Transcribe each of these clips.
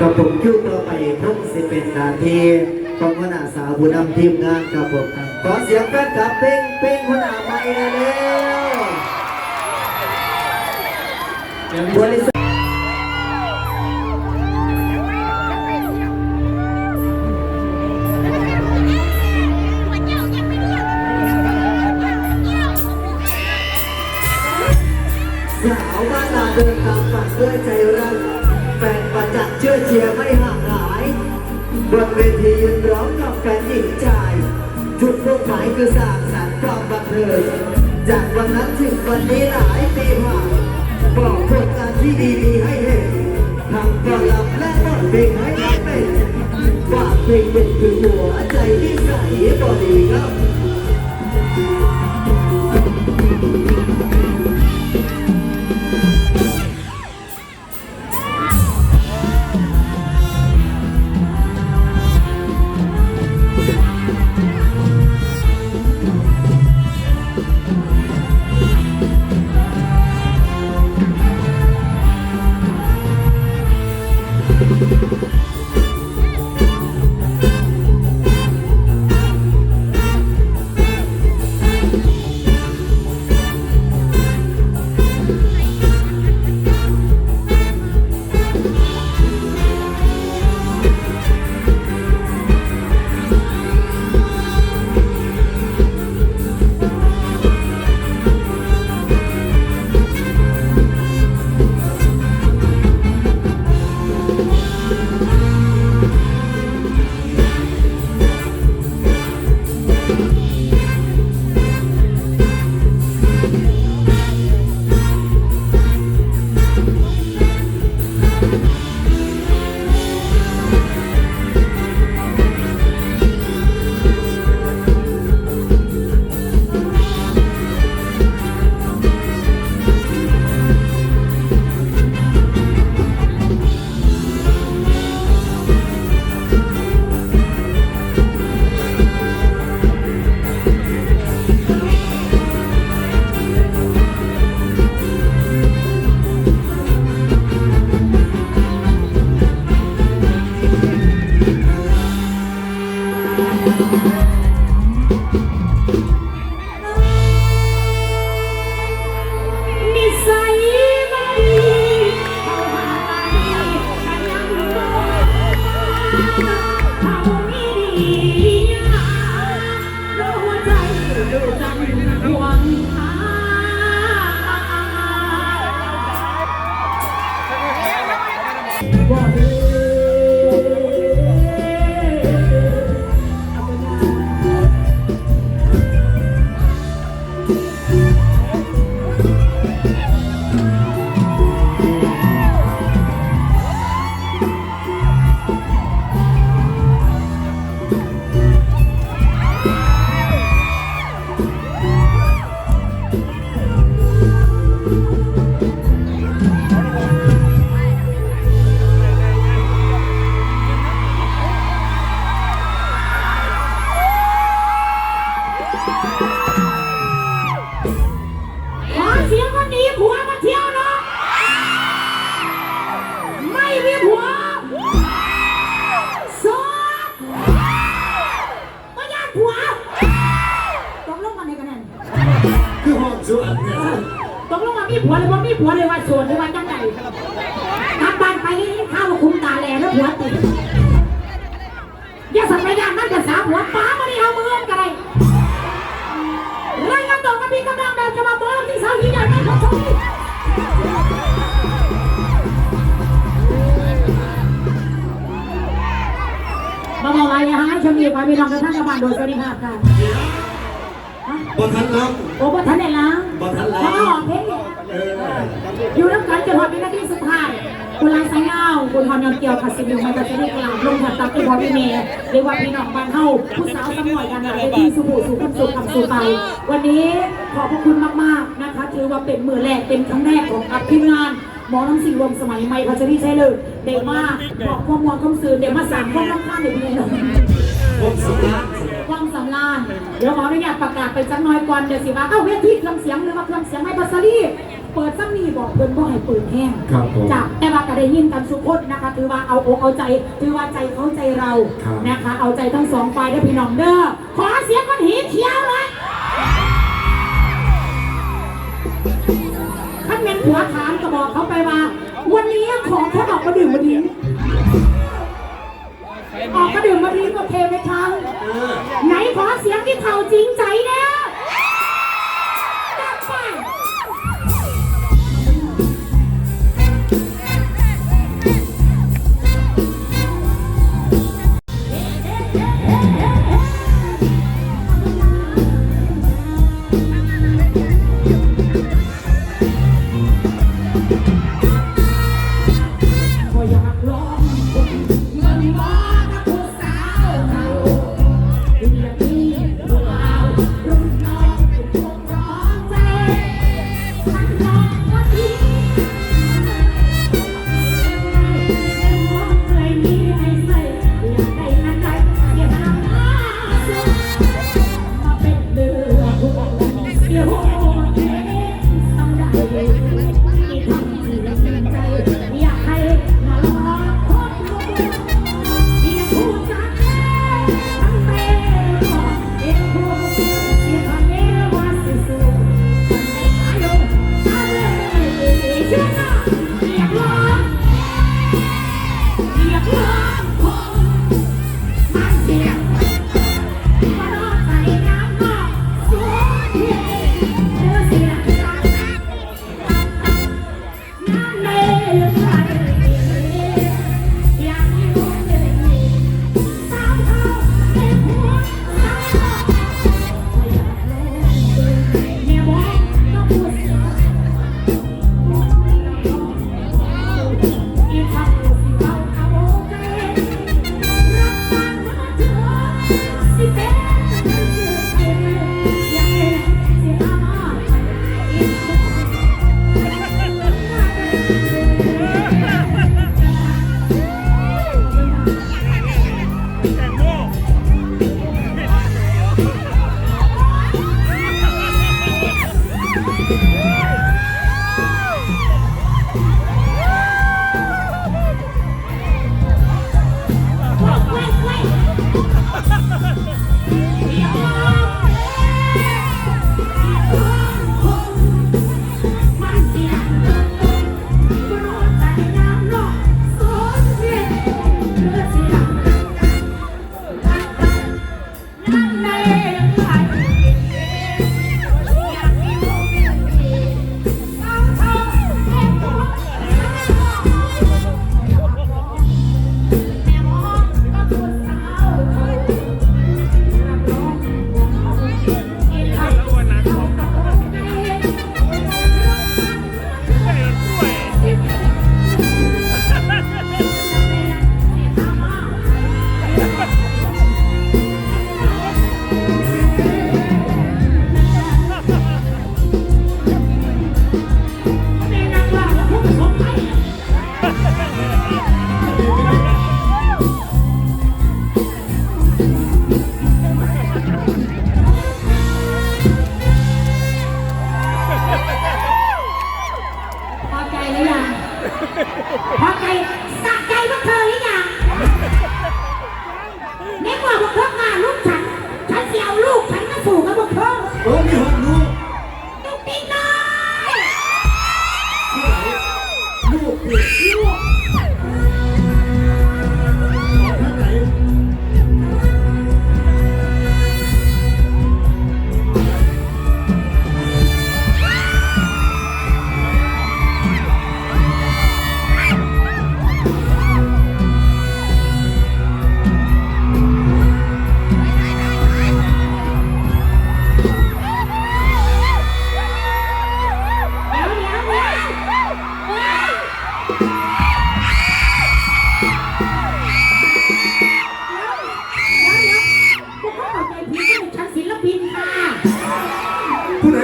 กับผมคิวต่อไปทั้งสิบเอ็ดนาทีของหัวน้าสาวผู้นำทีมงานกับผมขอเสียงแฟนกับเป้งเป้งหัวน้าไปเลยบริษัสาวบ้านนาเดินตามฝันด้วยใจรักแฟนประจัก เชื่อเชียร์ไม่ห่างหายบนเวทียืนร้องกับกันหญิงชาจุดมุ่งหมายคือสร้างสรรค์ความบันเทิงจากวันนั้นถึงวันนี้หลายปีผ่านบอกผลงานที่ดีดีให้เห็นทั้งก่หลับและบ่เพลงให้ได้เป็นฝากเพลงเป็นคือหัวใจที่ใส่บอดีครับ บนทันรับโอ้บ่ทันได้ล้างบ่ทันล้างเพราะออกเพลงเนี่ยเอออยู่น้ำกันจนหอดเป็นนาทีสุดท้ายคุณลายสายเงาคุณฮอนยองเกียวขัดสิบอยู่มาจากที่กลางลงถัดตับที่บอพี่เมย์เรียกว่าพี่น้องบ้านเฮาผู้สาวสมอยกันหลายที่สุภูสุขสุขคำสุไปวันนี้ขอบพระคุณมากๆนะคะถือว่าเป็นมือแรกเป็นครั้งแรกของอัพทีมงานหมอน้ำสิงรวมสมัยใหม่พัชรีใช่เลยเด็กมากบอกความมวลความสื่อเด็กมาสามคนน้ำข้ามเด็กเลยเนาะผมสำ เดี๋ยวขออนุญาตประกาศไปจักหน่อยก่อนเดี๋ยวสิว่าเอ้าเวทีเครื่องเสียงหรือว่าเครื่องเสียงไม่ปัสสรีเปิดซัมนี่บอกเพิ่นบ่ให้เปิดแห้งครับผมจ้ะแต่ว่าก็ได้ยินกันสุกคนนะคะถือว่าเอาอกเอาใจถือว่าใจเขาใจเราครับ นะคะ เอาใจทั้งสองฝ่ายเด้อพี่น้องเด้อขอเสียงคนหีเขียวเลยท่านเป็นผัวถามก็บอกเขาไปว่า วันนี้ขอแค่ออกมาดื่มวันนี้ ออกมาดื่มวันนี้ก็เทไปทางไหนขอเสียงที่เขาจริงใจเนี่ย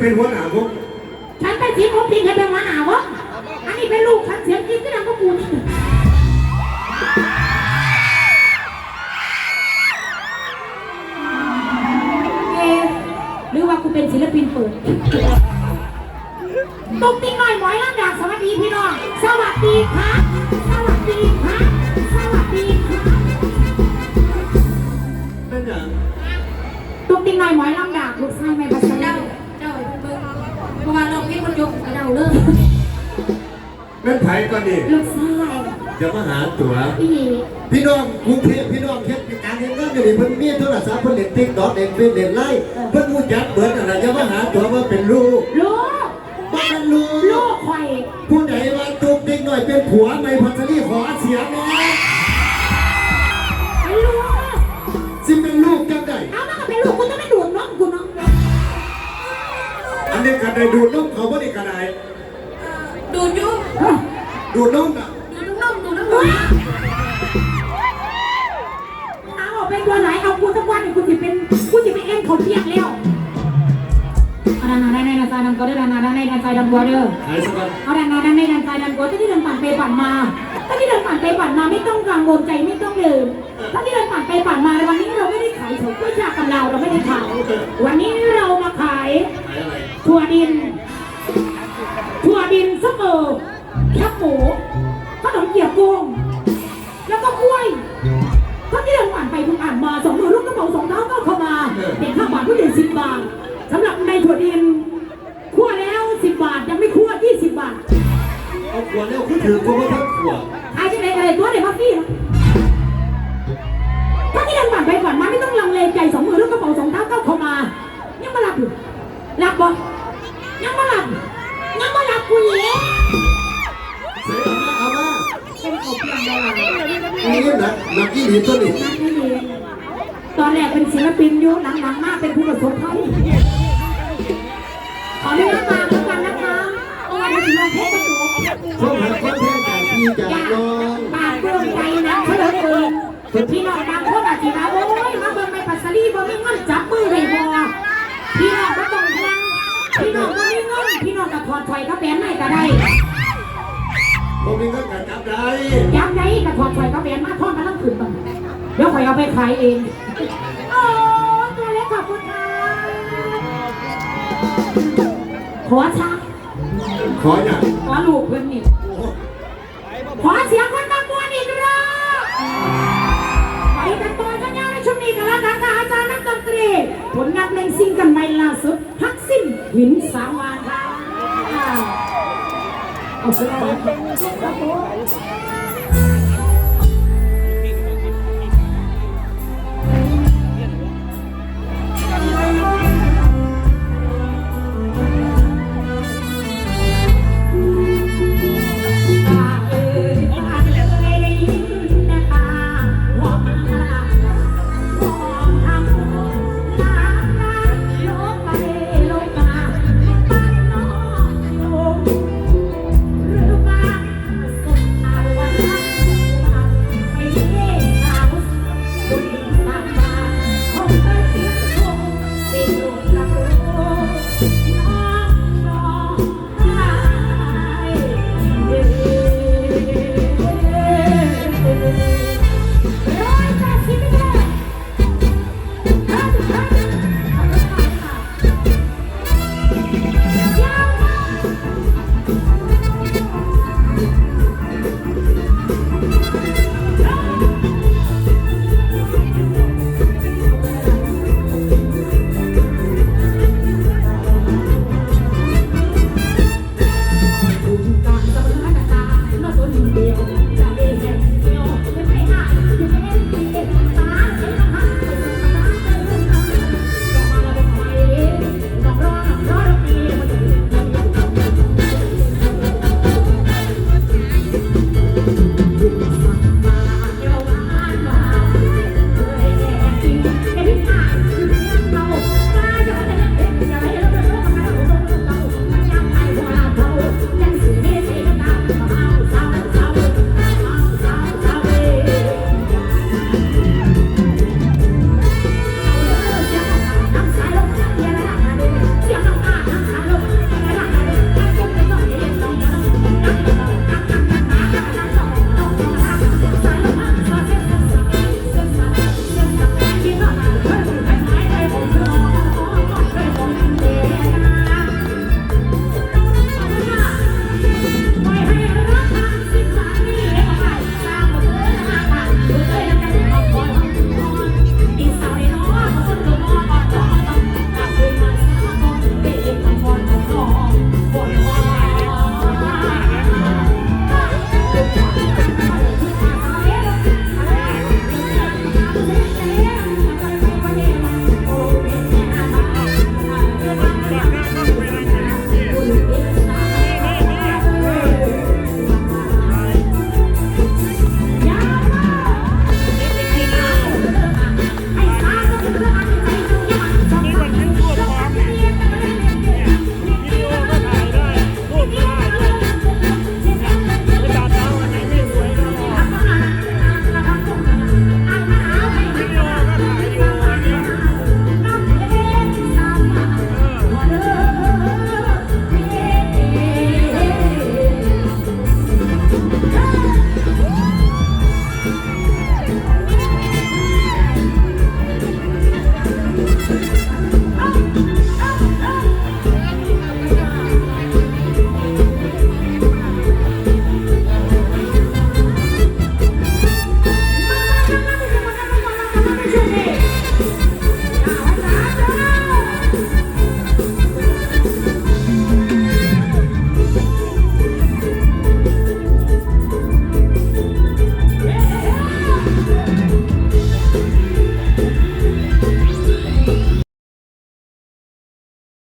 เป็นหัวหน้าวกฉันเป็นศิลปินให้เป็นหัวหน้าวะอันนี้เป็นลูกฉันเสียงจริงก็ดังก็ปูนี่ คนยกกระเดาเลิกนั่นไผก่อนดิลูกชายจะมาหาตั๋ว พี่ พี่น้องกรุงเทพพี่น้องเฮ็ดการเฮ็ดงานอยู่นี่เพิ่นมีโทรศัพท์เพิ่นเล่น TikTok เล่นเฟซเล่นไลน์เพิ่นรู้จักเบิดอะไรจะมาหาตั๋วว่าเป็นลูกลูก บ้านลูลูกกข่อยผู้ใดว่าตุกเด็กหน่อยเป็นผัวไม่พัชรีขอเสียงนะเป็นลูกสิเป็นลูกจังไดเอามาก็เป็นลูกกูต้องไม่ดูดน้ี่กันได้ดูดนมเขาบ่ได้กันได้ดูดยู่ดูดนมน่ะดูดน้ำนมดูดน้ำนเฮ้มเอาออกเป็นตัวไหนเอากูสักวันหนึ่งกูจะเป็นกูจะเป็นเอ็นเขาเทียกแล้วเอาดันนาด้านในด้านซ้ายดันก็ได้ดันนาด้านในด้านซ้ายดันกัวเด้อเอาดันนาด้านในด้านซ้ายดันกัวถ้าที่เดินผ่านไปผ่านมา ถ้าที่เดินผ่านไปผ่านมาไม่ต้องกังวลใจไม่ต้องลืมถ้าที่เดินผ่านไปผ่านมาวันนี้เราไม่ได้ายเฉาก๊วยชากับเราเราไม่ได้ขายวันนี้เรามาขายหายอะไรถั่วดินถั่วดินสเมอแคบหมูขนมเกี๊ยวกุ้งแล้วก็กล้วยถ้าที่เดินผ่านไปคุณอ่านมาสองมือลูกกระเป๋าสองเท้าก็เข้ามาเด็กข้าวบาทผู้เด็กสิบบาทสำหรับในถั่วดินคั่วแล้วสิบบาทยังไม่คั่วยี่สิบบาทเอาขวดแล้วคือถือกูว่าทั้งขวดขายจะได้อะไรตัวเด็กมาฟรี่นะ ถ้าที่เดินผ่านไปผ่านมาไม่ต้องลังเลใจสองมือลูกกระเป๋าสองเท้าก็เข้ามา ยังมาหลับอยู่หลับบ่ยังมาหลับยังมาหลับกูเอ๋เสียเอามาเอามาเป็นเขาเพียงดาราอันนี้นะนักอีหลีตัวนี้นักไม่ดีตอนแรกเป็นศิลปินอยู่หลังๆมากเป็นผู้ประสบภัยขออนุญาตมาทุกวันนะคะเพราะว่าเราถึงเราเพชรกันอยู่ชมหาคอนเทนต์จากพี่จากน้องปากเปลื้องใจนะเฉลิมเกินพี่น้องบางคนอาจจะมาโอ้ยมาเบิ่งไม่ปัสสลีบ่มีเงินจับมือให้บ่พี่น้องก็ต้องทวงพี่น้องก็มีเงินพี่น้องก็ถอดถอยก็แบนให้ก็ได้ผมมีเงินกันจับได้ย้ำได้ก็ถอดถอยก็แบนมาทอดมาต้องคืนบังเดี๋ยวข่อยเอาไปขายเองโอ้ตัวเล็กขอบคุณค่ะขอชักขออย่างขอลูกเพื่อนนี่โอ้ขอเสียง ลงานเพลงซิงเกันใหม่ล่าสุดพักสิ้นหินสามวานค่ะขอบคุณครับ